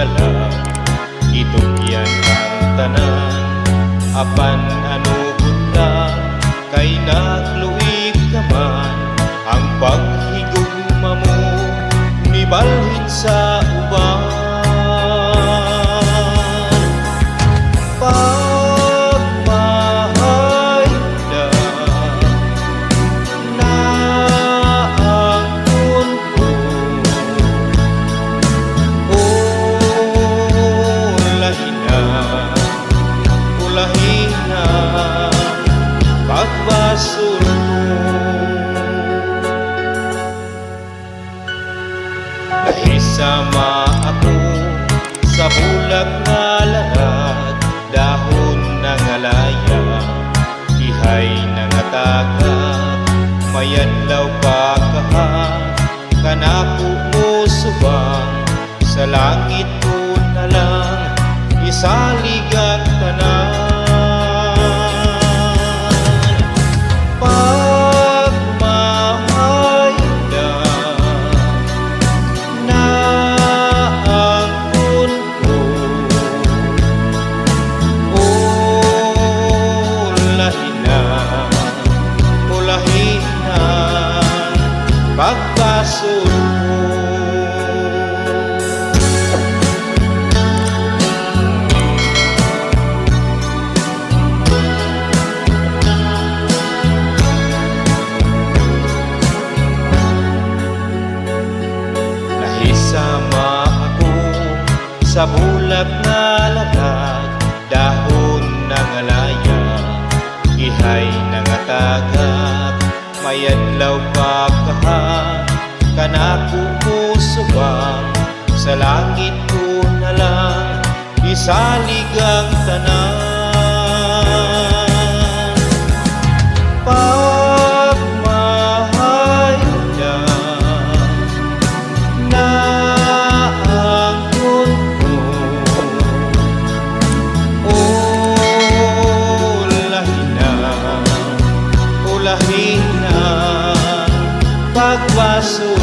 galaw Gitugyan ang tanan. Apan ano bunta Kay nagluig naman Ang pagkakas Nahisama ako sa bulag nga lahat Dahon ng alaya, ihay ng atagat Mayadlaw pa kahan, kanako mo subang Sa langit ko na lang, isalig ang ulahin na Pagbasol mo Nahisama ako sa bulag na lagat Dahon Mayadlaw pa kahan, kanako mo subang Sa langit ko na lang, isalig ang tanan água azul.